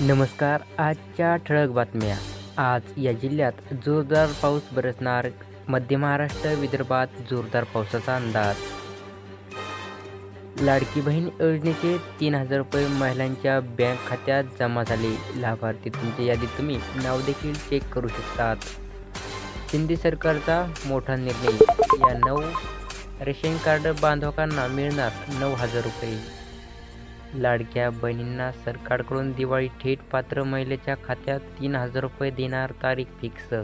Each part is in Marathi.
नमस्कार आजच्या ठळक बातम्या. आज या जिल्ह्यात जोरदार पाऊस बरसणार. मध्य महाराष्ट्र विदर्भात जोरदार पावसाचा अंदाज. लाडकी बहीण योजनेचे तीन हजार रुपये महिलांच्या बँक खात्यात जमा झाले. लाभार्थी तुमच्या यादीत तुम्ही नाव देखील चेक करू शकतात. शिंदे सरकारचा मोठा निर्णय. या नऊ रेशन कार्ड बांधवकांना मिळणार नऊ हजार रुपये. लाडक्या बहिणींना सरकारकडून दिवाळी थेट पात्र महिलेच्या खात्यात तीन हजार रुपये देणार तारीख फिक्स.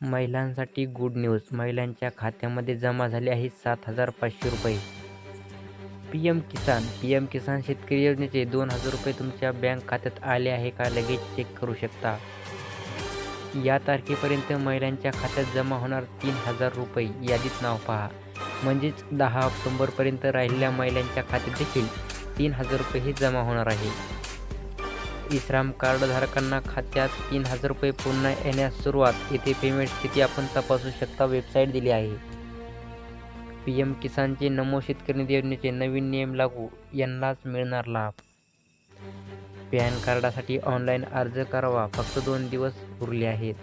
महिलांसाठी गुड न्यूज महिलांच्या खात्यामध्ये जमा झाले आहेत सात हजार पाचशे रुपये. P M Kisan. P M Kisan शेतकरी योजनेचे दोन हजार रुपये तुमच्या बँक खात्यात आले आहे का लगेच चेक करू शकता. या तारखेपर्यंत महिलांच्या खात्यात जमा होणार तीन हजार रुपये. यादीत नाव पहा. म्हणजेच दहा ऑक्टोंबरपर्यंत राहिलेल्या महिलांच्या खात्यात देखील तीन हजार रुपयेही जमा होणार आहे. इश्राम कार्डधारकांना खात्यात तीन हजार रुपये पुन्हा येण्यास सुरुवात. येथे पेमेंट स्थिती आपण तपासू शकता. वेबसाईट दिली आहे. पी एम किसानचे नमो शेतकरी निधी योजनेचे नवीन नियम लागू. यांनाच मिळणार लाभ. पॅन कार्डासाठी ऑनलाईन अर्ज करावा. फक्त दोन दिवस उरले आहेत.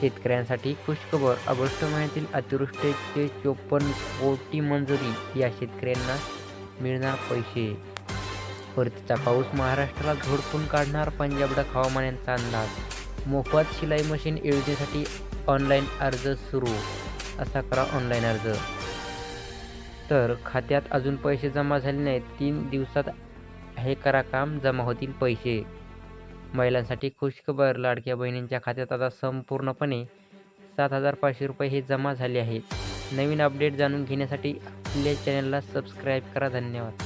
शेतकऱ्यांसाठी खुशखबर. ऑगस्ट महिन्यातील अतिवृष्टीचे चोपन्न कोटी मंजुरी. या शेतकऱ्यांना मिळणार पैसे. परतीचा पाऊस महाराष्ट्राला झोडपून काढणार पंजाब डक हवामान यांचा अंदाज. मोफत शिलाई मशीन योजनेसाठी ऑनलाईन अर्ज सुरू. असा करा ऑनलाईन अर्ज. तर खात्यात अजून पैसे जमा झाले नाहीत. तीन दिवसात हे करा काम. जमा होतील पैसे. महिलांसाठी खुशखबर लाडक्या बहिणींच्या खात्यात आता संपूर्णपणे सात हजार पाचशे रुपये हे जमा झाले आहेत. नवीन अपडेट जाणून घेण्यासाठी आपल्या चॅनलला सबस्क्राईब करा. धन्यवाद.